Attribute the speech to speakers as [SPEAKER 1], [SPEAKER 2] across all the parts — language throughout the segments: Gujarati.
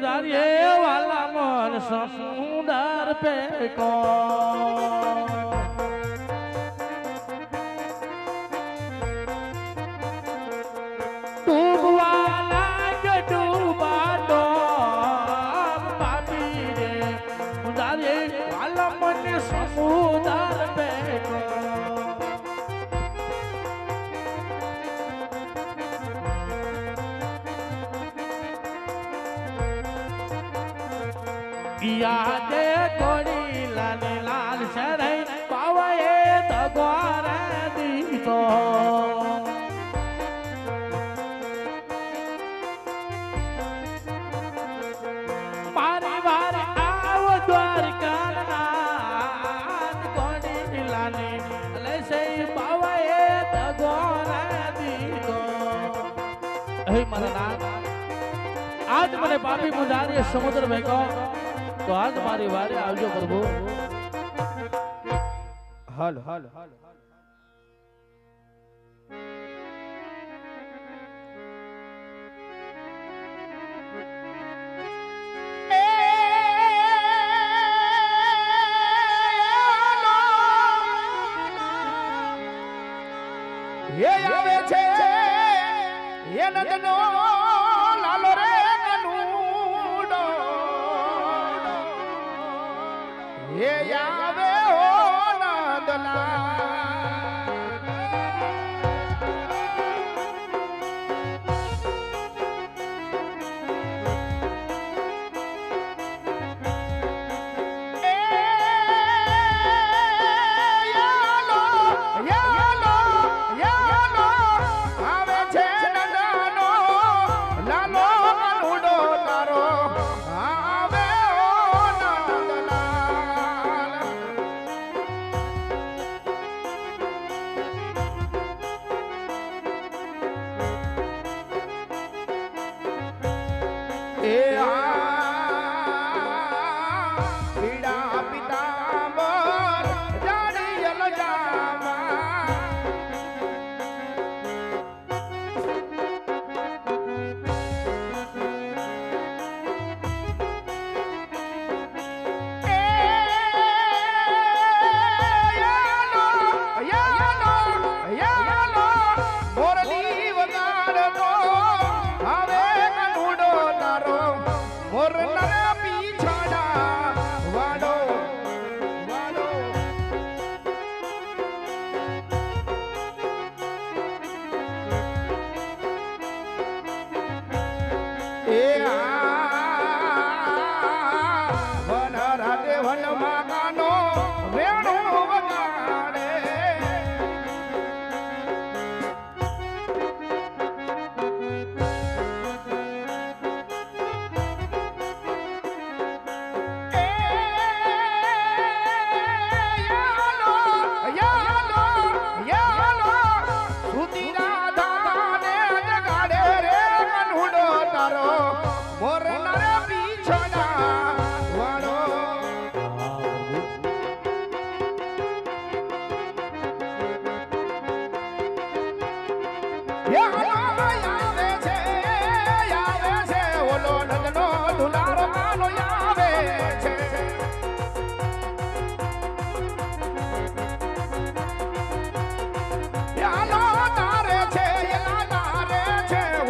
[SPEAKER 1] પૂજારીએ વાલા મન સમુદર પે કો. યાદે કોડી લાને લાલ શરઈ પાવાએ દગવારે દીધો મારી વાર આવ દ્વારકા કોડી લાને લેસે પાવાએ દગવારે દીધો હે મારા નાથ આજ મને પાપી મુજારીએ સમુદ્ર ભેગો આજ મારી વારે આવજો પ્રભુ હાલ હાલ
[SPEAKER 2] હે આવે છે એ નંદનો હે આવે Don't know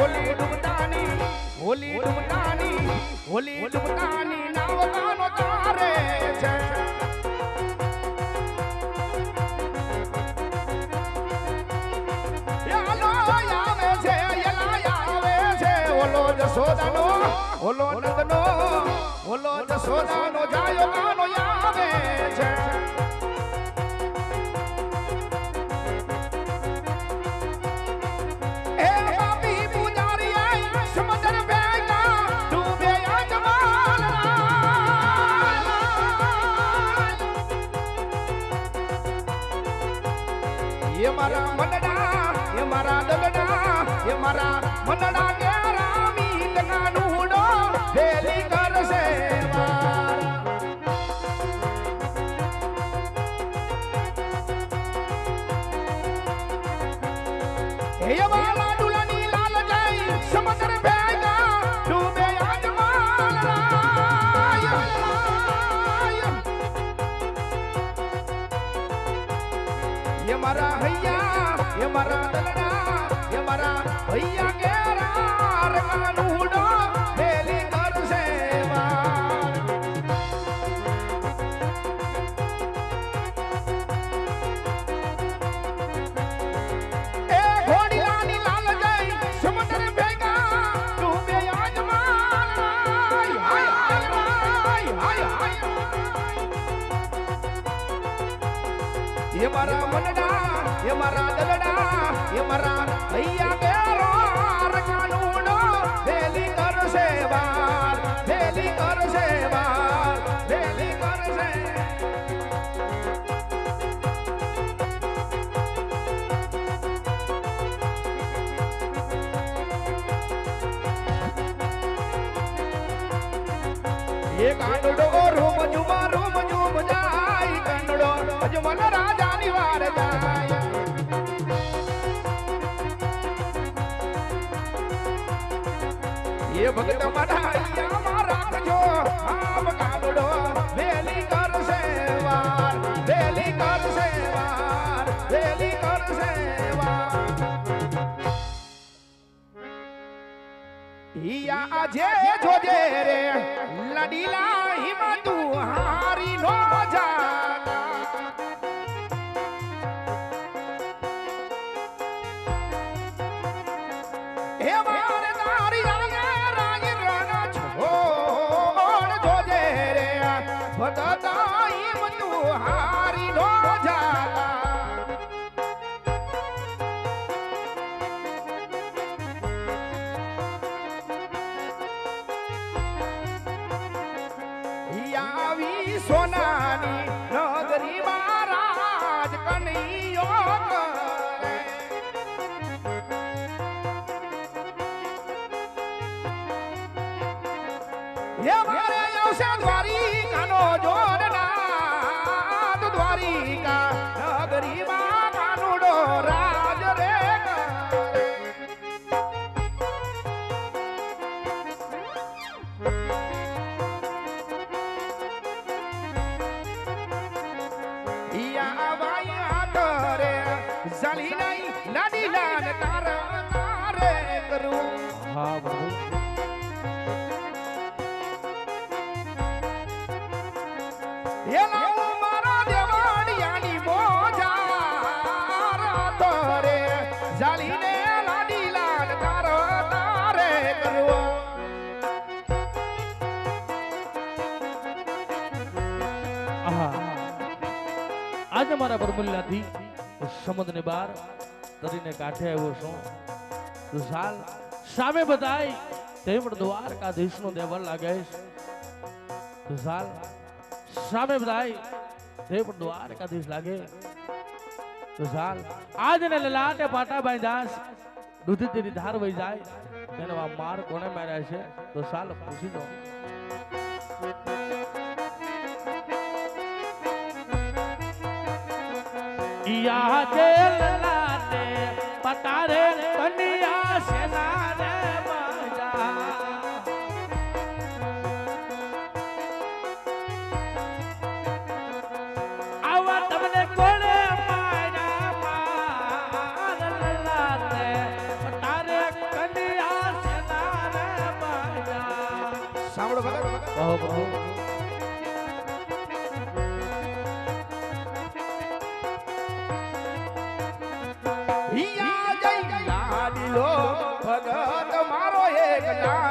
[SPEAKER 2] હોલી ડુમટાની હોલી ડુમટાની હોલી ડુમટાની નાવ કાનો તારે છે જસોદાનો ઓલો નંદનો ઓલો જસોદાનો જાયો કાનો આવે છે. એ મારા. મનડા એ મારા દગડા, એ મારા મનડા મારા હૈયા એ મારા દલડા એ મારા ભૈયા કે રાર મનનું એ મારા મનડા, એ મારા દલડા, એ મારા ભૈયા કેરો રકાનુડો વેલી કરશે વાર વેલી કરશે વાર વેલી કરશે. એ કાંડડો રૂમ જુમા રૂમ જુમ જાય કાંડડો અજમલ ભગત મઢાઈયા મારા આમ કાંડડો વેલી કરશે વાર. વેલી કરશે વાર. વેલી કરશે વાર. ઈયા આજે જોજે રે. લડીલા હિમતુ હારી નો જાના હે મારે તારી મહારાજ કનૈયો કરે હે મારે આવશે દ્વારિકાનો જલી નહીં લાડી લાલ તારા તારે કરું.
[SPEAKER 1] હા
[SPEAKER 2] બહુ મારા દેવાડિયાની મોજા રાતો રે જાલીને લાડી લાલ તાર તારે કરું.
[SPEAKER 1] આહા. આજે મારા બરમુલ્લાથી સમુદ્રની બહાર તરીને કાંઠે આવ્યો છું. સાલ સામે બધાય તે પણ દ્વારકાધીશનો દેવલ લાગે છે. સામે બધાય તે દ્વારકાધીશ લાગે. તો સાલ આજ ને લલાટે પાટા દાસ દૂધી તેની ધાર વહી જાય. તેને માર કોને માર્યા છે? તો સાલ પૂછી દો યા જેલ લાતે પતારે કન્યા સેના રે મજા આવા તમને કોણે માર્યા માર લાતે પતારે કન્યા સેના રે મજા
[SPEAKER 2] સાંભળો ભગત
[SPEAKER 1] કહો પ્રભુ
[SPEAKER 2] હિયા જઈ લાડીલો ભગત મારો એક લાડકો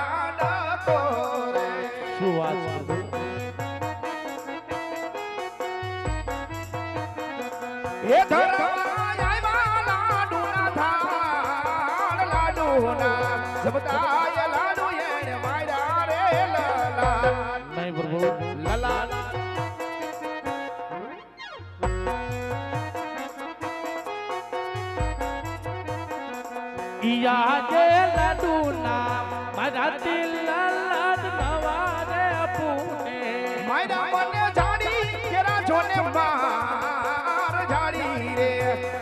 [SPEAKER 1] ઈયા જે લડુના મારા દિલ લલદ નવારે પૂને
[SPEAKER 2] માયરા મને જાડી કેરા જોને માર જાડી રે.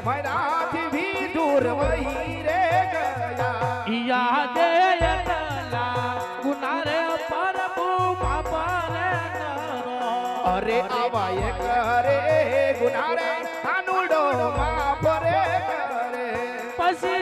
[SPEAKER 2] માયરાથી ભી દૂર વહી રે ગયા.
[SPEAKER 1] ઈયા જે એકલા ગુનારે પરબુ બાપાને નરો.
[SPEAKER 2] અરે આવાય કરે ગુનારે તાનુડો માં પરે કરે. પછી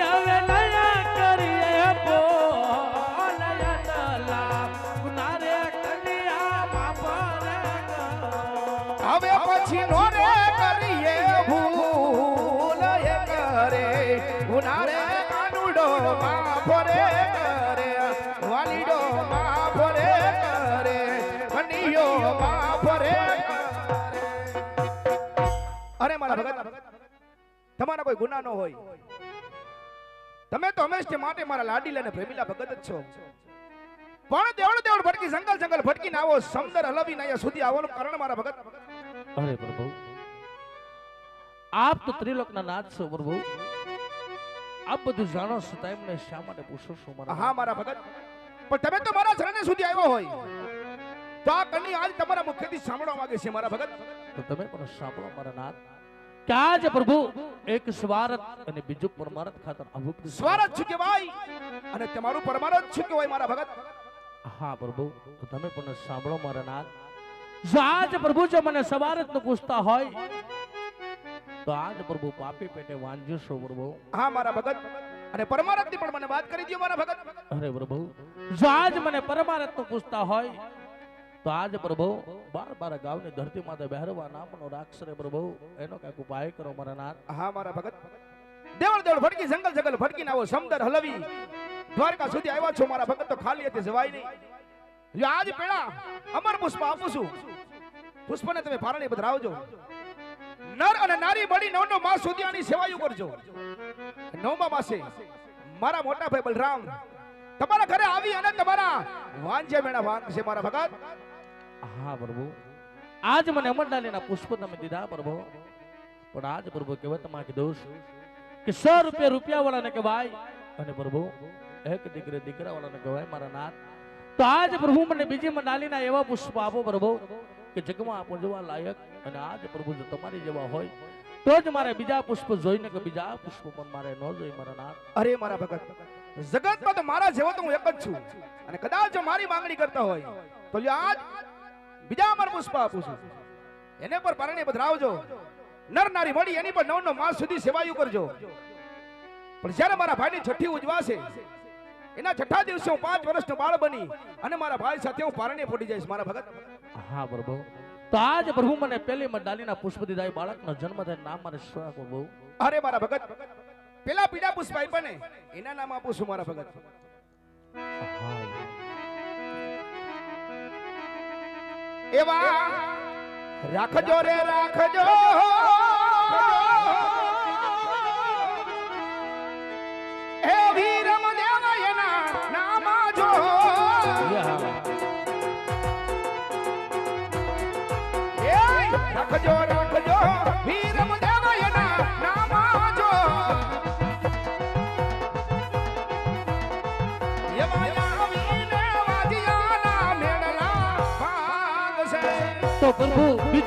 [SPEAKER 2] કોઈ ગુના ન હોય. તમે તો હંમેશા માટે મારા લાડીલા અને પ્રેમીલા ભગત જ છો. પણ દેવળ દેવળ ભટકી જંગલ જંગલ ભટકીને આવો સમદર હલવીને અહીંયા સુધી આવવાનું કારણ મારા ભગત.
[SPEAKER 1] અરે પ્રભુ આપ તો ત્રિલોકના નાથ છો પ્રભુ. આપ બધું જાણો છો તો એમને શા માટે પૂછો છો મારા
[SPEAKER 2] હા મારા ભગત. પણ તમે તો મારા શરણે સુધી આવ્યો હોય. તો આ કની આજ તમારા મુખેથી સાંભળવા માંગે છે મારા ભગત.
[SPEAKER 1] તો તમે પણ સાંભળો મારા નાથ આજે પ્રભુ એક સ્વાર્થ અને બીજું પરમાર્થ ખાતર અભુક્ત
[SPEAKER 2] સ્વાર્થ છું કે ભાઈ અને તમારું પરમાર્થ છું કે ભાઈ મારા ભગત.
[SPEAKER 1] હા પ્રભુ તો તમે પણ સાંભળો મારા નાથ જો આજ પ્રભુ જો મને સવારતનું પૂછતા હોય તો આજ પ્રભુ પાપી પેટે વાંજ્યો છો પ્રભુ.
[SPEAKER 2] હા મારા ભગત. અને પરમારથની પણ મને વાત કરી દો મારા ભગત.
[SPEAKER 1] અરે પ્રભુ જો આજ મને પરમારથનું પૂછતા હોય તો આજ પ્રભુ બાર બાર ગાવની ધરતી માથે બહેરવા નામનો રાક્ષસ પ્રભુ. એનો કંઈક ઉપાય કરો મારા નાથ.
[SPEAKER 2] હા, મારા ભગત. દેવળ દેવળ ભટકી જંગલ જંગલ ભટકીને આવો, સમદર, હલવી. દ્વારકા સુધી આવ્યા છો મારા ભગત, તો ખાલી હતી જવાય નહીં. જો આજ પેલા અમર પુષ્પ આપું છું. પુષ્પને તમે પારણી પધરાવજો નર અને નારી બળી નવનો માસ સુધી આની સેવાયું કરજો. નવમા માસે મારા મોટા ભાઈ બલરામ તમારા ઘરે આવી અને તમારા વાંજે મેળા વાંગ છે મારા ભગત.
[SPEAKER 1] હા પ્રભુ. આજ મને અમરડાલીના પુષ્પ તમે દીધા પ્રભુ. પણ આજ પ્રભુ કહેવાય તમારે છું કે સો રૂપિયા રૂપિયા વાળાને કહેવાય અને પ્રભુ, એક દીકરે દીકરા વાળાને કહેવાય મારા નાથ. તો આજ પ્રભુ મને બીજી મંડાલીના એવા પુષ્પ આપો પ્રભુ કે જગમાં આપો જોવા લાયક અને આજ પ્રભુ જો તમારી જેવા હોય તો જ મારે બીજા પુષ્પ જોઈને કે બીજા પુષ્પ પણ મારે ન જોઈ મારા નાથ.
[SPEAKER 2] અરે મારા ભગત, જગતમાં તો મારા જેવો તો હું એક જ છું. અને કદાચ જો મારી માંગણી કરતા હોય, તો આજ બીજા અમર પુષ્પ આપું છું. એને પર પરણે પધરાવજો. નર નારી મળી એની પર નવ નવ માસ સુધી સેવાયું કરજો. પણ જ્યારે મારા ભાઈની છઠ્ઠી ઉજવાશે એના છઠ્ઠા દિવસે હું પાંચ વર્ષનો બાળ બની અને મારા ભાઈ સાથે હું પારણે પડી જઈશ મારા ભગત.
[SPEAKER 1] હા પ્રભુ. તો આજ પ્રભુ મને પેલી મંડાલીના પુષ્પ દીધા બાળકનો જન્મ થાય નામ મારે શું પ્રભુ?
[SPEAKER 2] અરે મારા ભગત પેલા પીડા પુષ્પ આપ્યા ને એના નામ આપું છું મારા ભગત.
[SPEAKER 1] હા
[SPEAKER 2] એવા રાખજો રે રાખજો.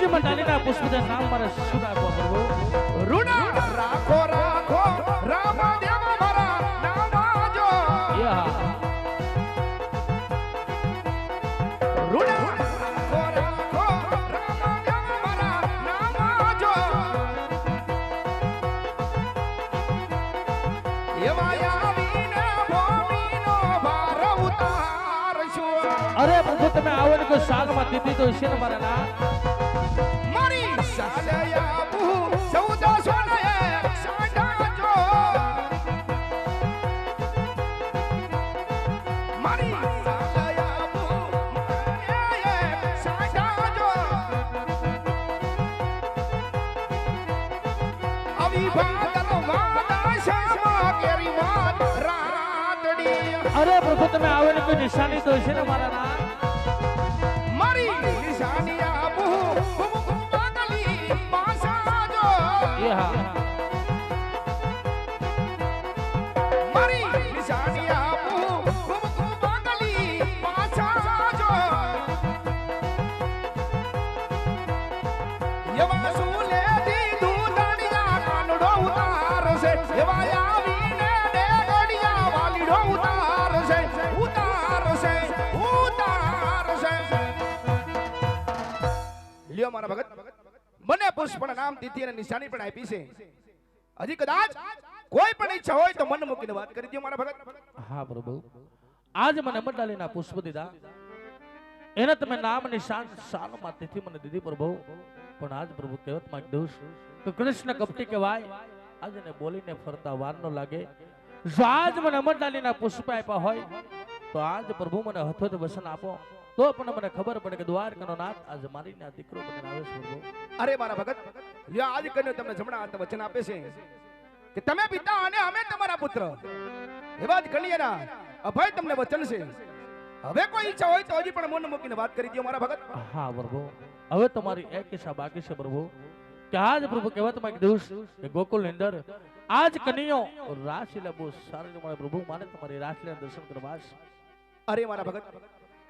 [SPEAKER 1] પ્રભુ બીજી મંડાલીના પુષ્પના નામ મારે શું રાખવા પ્રભુ
[SPEAKER 2] રૂડા રાખો રાખો રામ દેવ મારા નામ જો
[SPEAKER 1] યા
[SPEAKER 2] રૂડા રાખો રાખો રામ દેવ મારા નામ જો એવા આવીને ભૂમિનો ભાર ઉતારશું
[SPEAKER 1] અરે પ્રભુ તમે આવો ને કોઈ શાકમાં દીધી તો છે ને મારા નામ અરે પ્રભુ તમે આવો ને કોઈ નિશાની તો છે ને મારા નામ
[SPEAKER 2] મારી નિશાની આબુ
[SPEAKER 1] હા.
[SPEAKER 2] નામ તિથિ અને નિશાની પણ આપી છે. હજી કદાચ કોઈ પણ ઈચ્છા હોય તો મન મૂકીને વાત કરી દો મારા ભગત.
[SPEAKER 1] હા પ્રભુ. આજ મને મંડાલીના પુષ્પ દીધા. એને તમે નામ નિશાન શાનમાં તિથિ મને દીધી પ્રભુ. પણ આજ પ્રભુ કહેવતમાં દોષ તો કૃષ્ણ કપટી કહેવાય. આજ બોલીને ફરતા વાર ન લાગે. જો આજ મને અમરડાલીના પુષ્પ આપ્યા હોય તો આજ પ્રભુ મને હથોત વસન આપો. તો પણ મને ખબર પડે કે દ્વારકાનો નાથ આજ મારીને આ દીકરો બનીને આવે છે
[SPEAKER 2] અરે મારા ભગત લ્યો આજ કરીને તમે જમણા હાથ વચન આપે છે કે તમે પિતા અને અમે તમારા પુત્ર. એવા જ કન્યાના અભય તમને વચન છે. હવે કોઈ ઈચ્છા હોય તો હજી પણ મન મૂકીને વાત કરી દો મારા ભગત.
[SPEAKER 1] હા પ્રભુ. હવે તમારી એક ઈચ્છા બાકી છે પ્રભુ. કે આજ પ્રભુ કહેવતમાં એક દિવસ કે ગોકુલની અંદર આજ કનૈયો રાસલીલા બહુ સારી મળે પ્રભુ મારે તમારી રાસલીલા દર્શન કરવા
[SPEAKER 2] અરે મારા ભગત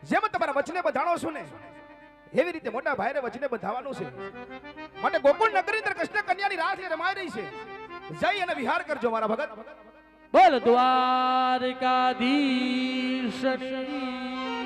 [SPEAKER 2] જેમ તમારા વચને બધાણો છું ને એવી રીતે મોટા ભાઈને વચને બંધાવાનું છે. માટે ગોકુળ નગરી અંદર કૃષ્ણ કન્યાની રાસ રમાઈ રહી છે. જઈ અને વિહાર કરજો મારા ભગત.
[SPEAKER 1] બોલ દ્વારકાધીશની